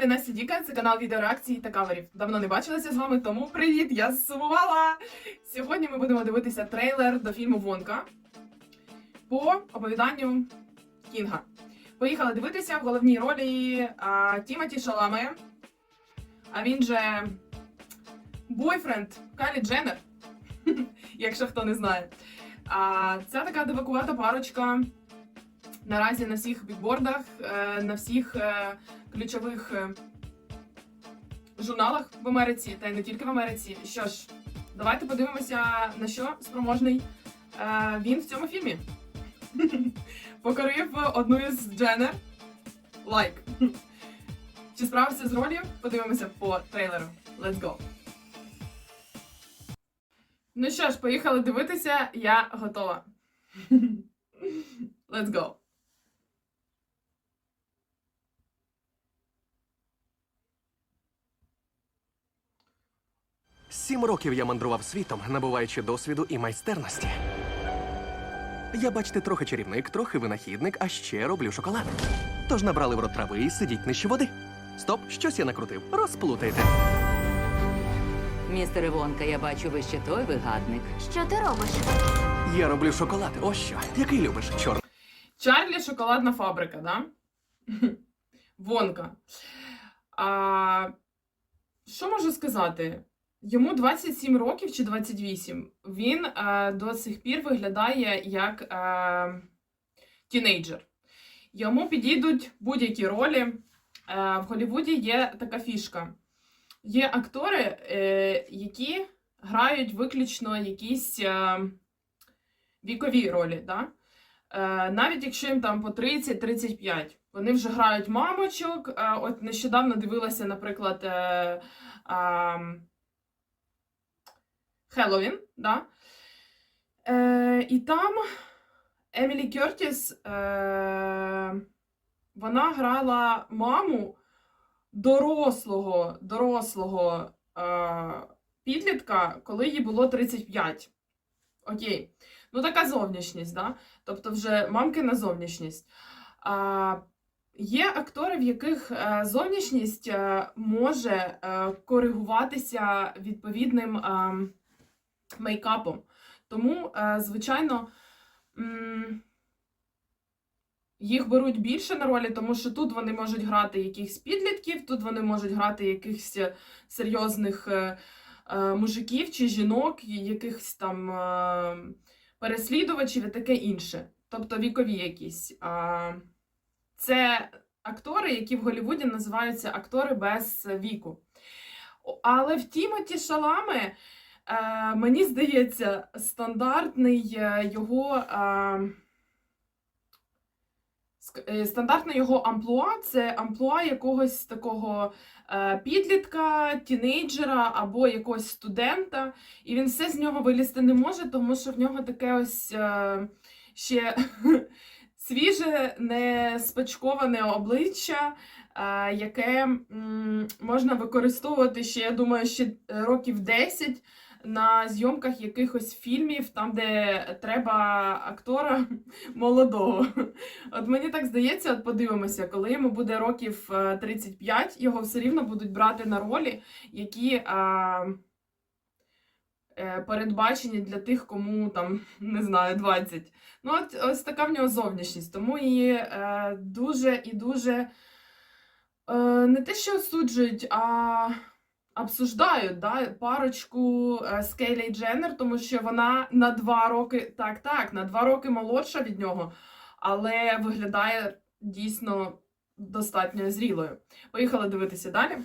каналі Настя Діка, це канал відеореакцій та каверів. Давно не бачилася з вами, тому привіт! Я сумувала! Сьогодні ми будемо дивитися трейлер до фільму Вонка по оповіданню Кінга. Поїхали дивитися в головній ролі а, Тімоті Шаламе. А він же бойфренд Калі Дженнер, якщо хто не знає. А, це така дивакувата парочка. Наразі на всіх бікбордах, е, на всіх е, ключових е, журналах в Америці, та й не тільки в Америці. Що ж, давайте подивимося, на що спроможний він в цьому фільмі. Покорив одну із Дженнер. Лайк. Чи справився з ролью? Подивимося по трейлеру. Let's go. Ну що ж, поїхали дивитися. Я готова. Let's go. Сім років я мандрував світом, набуваючи досвіду і майстерності. Я, бачите, трохи чарівник, трохи винахідник, а ще роблю шоколад. Тож набрали в рот трави і сидіть нижче води. Стоп, щось я накрутив. Розплутайте. Містер Івонка, я бачу, ви ще той вигадник. Що ти робиш? Я роблю шоколад. Ось що. Який любиш? Чорний Чарлі шоколадна фабрика, да? Вонка. А, що можу сказати? Йому 27 років чи 28. Він е, до сих пір виглядає як е, тінейджер. Йому підійдуть будь-які ролі. Е, в Голлівуді є така фішка. Є актори, е, які грають виключно якісь е, вікові ролі. Да? Е, навіть якщо їм там по 30-35, вони вже грають мамочок. Е, от нещодавно дивилася, наприклад, е, ам, Хеллоуін, да? Е, і там Емілі Кертіс, е, вона грала маму дорослого, дорослого е, підлітка, коли їй було 35. Окей. Ну, така зовнішність, да? тобто вже мамкина зовнішність. А, є актори, в яких е, зовнішність е, може е, коригуватися відповідним е, мейкапом. Тому, е, звичайно, їх беруть більше на ролі, тому що тут вони можуть грати якихось підлітків, тут вони можуть грати якихось е, серйозних е, мужиків чи жінок, якихось там. Переслідувачів і таке інше. Тобто вікові якісь. Це актори, які в Голлівуді називаються актори без віку. Але в Тімоті Шаламе, е, мені здається, стандартний е, його. Е, е, Стандартне його амплуа це амплуа якогось такого е, підлітка, тінейджера або якогось студента, і він все з нього вилізти не може, тому що в нього таке ось е, ще свіже, не спачковане обличчя, е, яке можна використовувати ще, я думаю, ще років 10 на зйомках якихось фільмів, там, де треба актора молодого. От мені так здається, от подивимося, коли йому буде років е, 35, його все рівно будуть брати на ролі, які а, е, передбачені для тих, кому там, не знаю, 20. Ну, от ось така в нього зовнішність. Тому її е, дуже і дуже е, не те, що осуджують, а обсуждають да, парочку з Кейлі Дженнер, тому що вона на два роки, так, так, на два роки молодша від нього, але виглядає дійсно достатньо зрілою. Поїхали дивитися далі.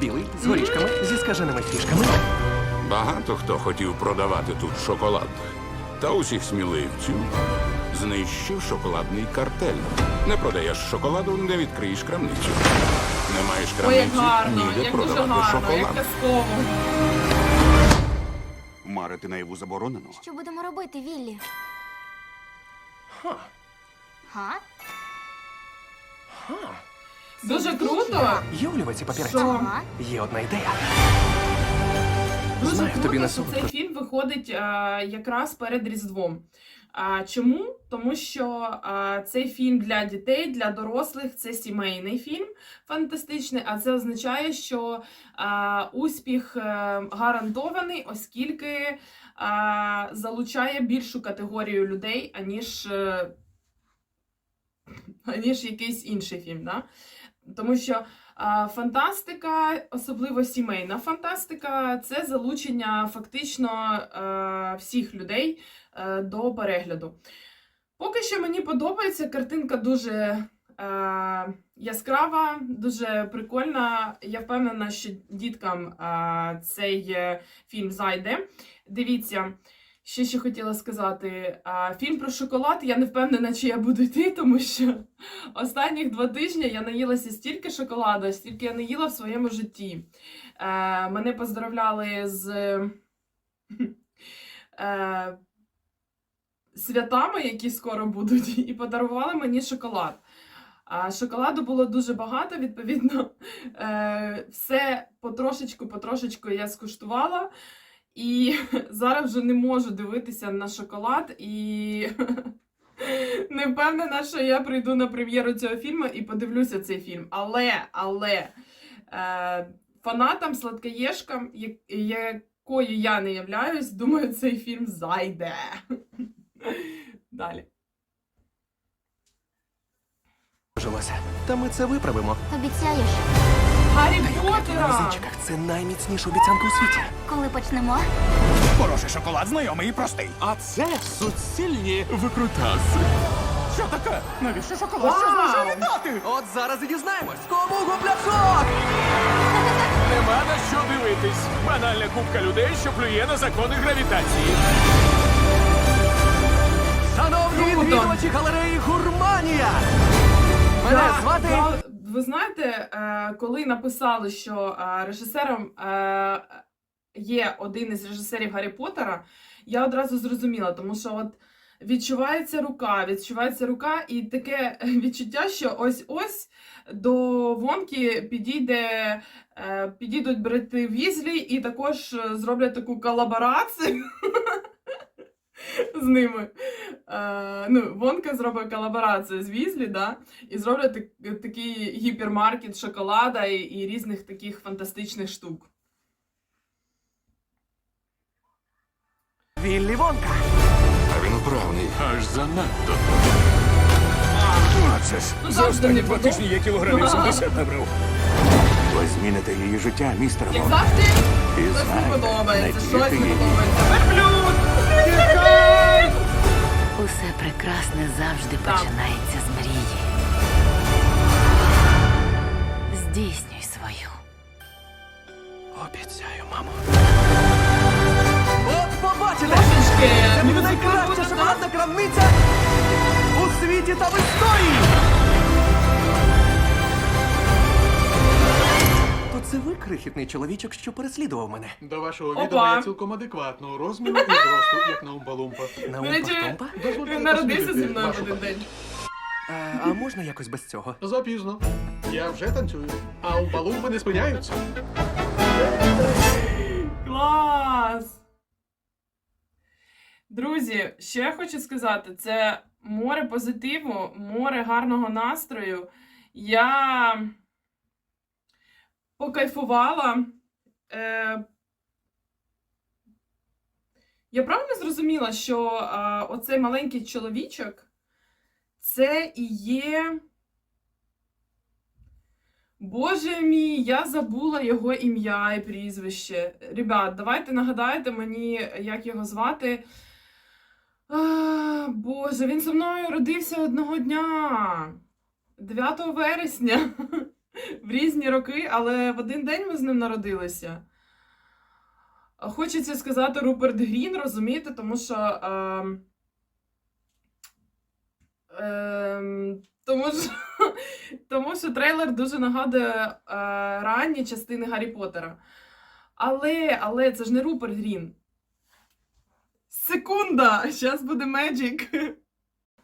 білий, з горішками, зі скаженими фішками. Багато хто хотів продавати тут шоколад. Та усіх сміливців знищив шоколадний картель. Не продаєш шоколаду, не відкриєш крамницю. Не маєш Ой, крамниці, гарно, ніде як дуже продавати гарно, як шоколад. казково. Марити наяву заборонено. Що будемо робити, Віллі? Ха. Дуже круто. Є олівець і папірець. Що? Ага. Є одна ідея. Дуже Знаю, круто, тобі не що цей фільм виходить е, якраз перед Різдвом. А чому? Тому що е, цей фільм для дітей, для дорослих це сімейний фільм фантастичний, а це означає, що е, успіх е, гарантований, оскільки е, залучає більшу категорію людей, аніж, е, аніж якийсь інший фільм. Да? Тому що а, Фантастика, особливо сімейна фантастика, це залучення фактично е, всіх людей е, до перегляду. Поки що мені подобається, картинка дуже е, яскрава, дуже прикольна. Я впевнена, що діткам цей фільм зайде. Дивіться, що ще хотіла сказати. А, Фільм про шоколад. Я не впевнена, чи я буду йти, тому що останніх два тижні я наїлася стільки шоколаду, стільки я не їла в своєму житті. Е, мене поздравляли з е, святами, які скоро будуть, і подарували мені шоколад. А шоколаду було дуже багато, відповідно, е, все потрошечку, потрошечку я скуштувала. І зараз вже не можу дивитися на шоколад і не впевнена, що я прийду на прем'єру цього фільму і подивлюся цей фільм. Але, але е, фанатам, сладкоєшкам, якою я не являюсь, думаю, цей фільм зайде. Далі. Та ми це виправимо. Обіцяєш, Гаррі Поттера! це найміцніша обіцянка у світі. коли почнемо? Хороший шоколад знайомий і простий. А це суцільні викрутаси. Що таке? Навіщо шоколад? Що ж може літати? От зараз і дізнаємось, кому губляшок! Нема на що дивитись. Банальна купка людей, що плює на закони гравітації. Шановні відвідувачі галереї Гурманія! Мене звати ви знаєте, е, коли написали, що е, режисером е, є один із режисерів Гаррі Поттера, я одразу зрозуміла, тому що от відчувається рука, відчувається рука, і таке відчуття, що ось-ось до Вонки підійде, підійдуть брати Візлі і також зроблять таку колаборацію. З ними. Е, ну, Вонка зробить колаборацію з Візлі, да? і зроблять так, такий гіпермаркет шоколада і, і різних таких фантастичних штук. Віллі Вонка. А він вправний. Аж занадто. А це ж Ну, за останні два тижні я кілограмів 70 набрав. Ви зміните її життя, містер Як завжди, І щось не подобається, щось не подобається. Верблюд! Усе прекрасне завжди починається з мрії. Здійснюй свою. Обіцяю, мамо. От побачите! Це буде найкраща шоколадна крамниця у світі та в історії! Це ви, крихітний чоловічок, що переслідував мене. До вашого Опа. відома я цілком адекватного розміру і зросту, як на умпалумпа. На? Дозвольте Він народився зі мною в вашу один день. Е, А можна якось без цього? Запізно. Я вже танцюю, а умпалумпи не спиняються. Клас! Друзі, що я хочу сказати, це море позитиву, море гарного настрою. Я покайфувала. Е... Я правильно зрозуміла, що а, оцей маленький чоловічок це і є. Боже мій, я забула його ім'я і прізвище. Ребят, давайте нагадайте мені, як його звати. А, Боже, він зі мною родився одного дня. 9 вересня. В різні роки, але в один день ми з ним народилися. Хочеться сказати Руперт Грін, розумієте, тому що. ем, ем, тому що, тому що трейлер дуже нагадує е, ранні частини Гаррі Поттера. Але, але це ж не Руперт Грін. Секунда! Зараз буде Меджик.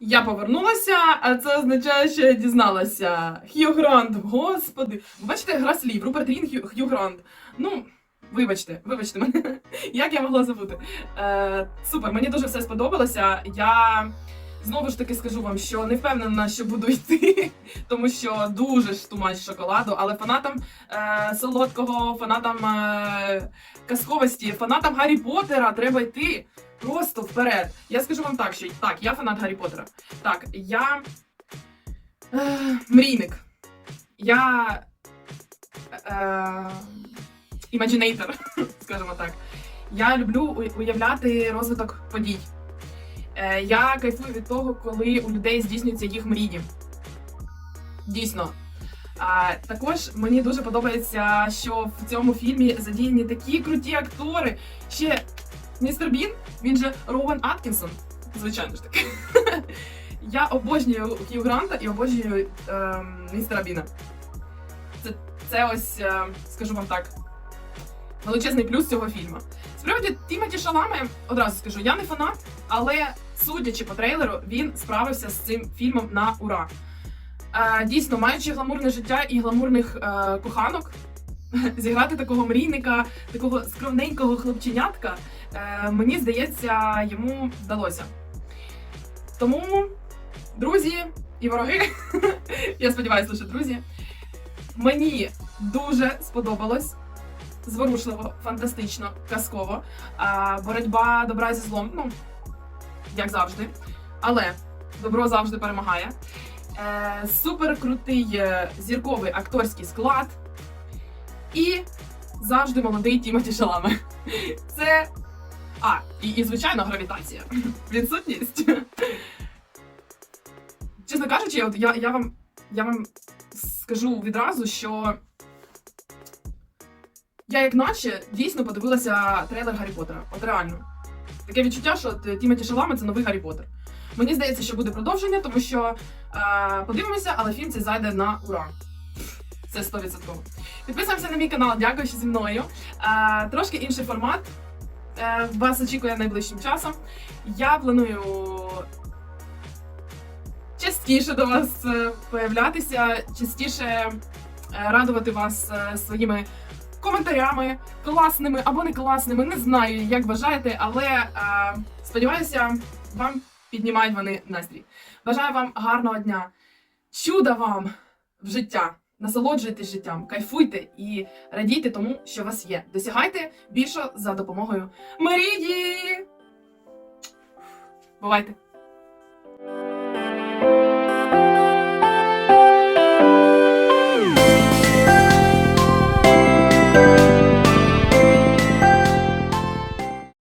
Я повернулася, а це означає, що я дізналася. Хью Грант, господи. Бачите, гра слів. Руперт Рін, Хью, Хью Грант. Ну, Вибачте, вибачте мене. Як я могла забути? Е, супер, мені дуже все сподобалося. Я знову ж таки скажу вам, що не впевнена, що буду йти, тому що дуже ж тумач шоколаду, але фанатам е, солодкого, фанатам е, казковості, фанатам Гаррі Поттера треба йти просто вперед. Я скажу вам так, що так, я фанат Гаррі Поттера. Так, я е, мрійник. Я е, імаджінейтор, скажімо так. Я люблю уявляти розвиток подій. Е, я кайфую від того, коли у людей здійснюються їх мрії. Дійсно. А, також мені дуже подобається, що в цьому фільмі задіяні такі круті актори. Ще містер Бін, він же Роуен Аткінсон. Звичайно ж таки. Я обожнюю Хью Гранта і обожнюю ем, містера Біна. Це, це ось, е, скажу вам так, величезний плюс цього фільму. Справді, Тімоті Шаламе, одразу скажу, я не фанат, але судячи по трейлеру, він справився з цим фільмом на ура. Е, дійсно, маючи гламурне життя і гламурних е, коханок, зіграти такого мрійника, такого скромненького хлопченятка, е, мені здається, йому вдалося. Тому, друзі і вороги, я сподіваюся, лише друзі, мені дуже сподобалось. Зворушливо, фантастично, казково. А, боротьба добра зі злом, ну, як завжди. Але добро завжди перемагає. Е, супер крутий е, зірковий акторський склад. І завжди молодий Тімоті Шаламе. Це. А, і, і звичайно, гравітація. Відсутність. Чесно кажучи, от я, я, вам, я вам скажу відразу, що я як наче дійсно подивилася трейлер Гаррі Поттера. От реально. Таке відчуття, що от Тімоті Шаламе це новий Гаррі Поттер. Мені здається, що буде продовження, тому що е, подивимося, але фільм цей зайде на ура. Це 100%. Підписуємося на мій канал, дякую, що зі мною. Е, трошки інший формат. Е, вас очікує найближчим часом. Я планую частіше до вас е, появлятися, частіше е, радувати вас е, своїми коментарями, класними або не класними. Не знаю, як бажаєте, але е, сподіваюся, вам піднімають вони настрій. Бажаю вам гарного дня, чуда вам в життя. Насолоджуйтесь життям, кайфуйте і радійте тому, що у вас є. Досягайте більше за допомогою Марії! Бувайте!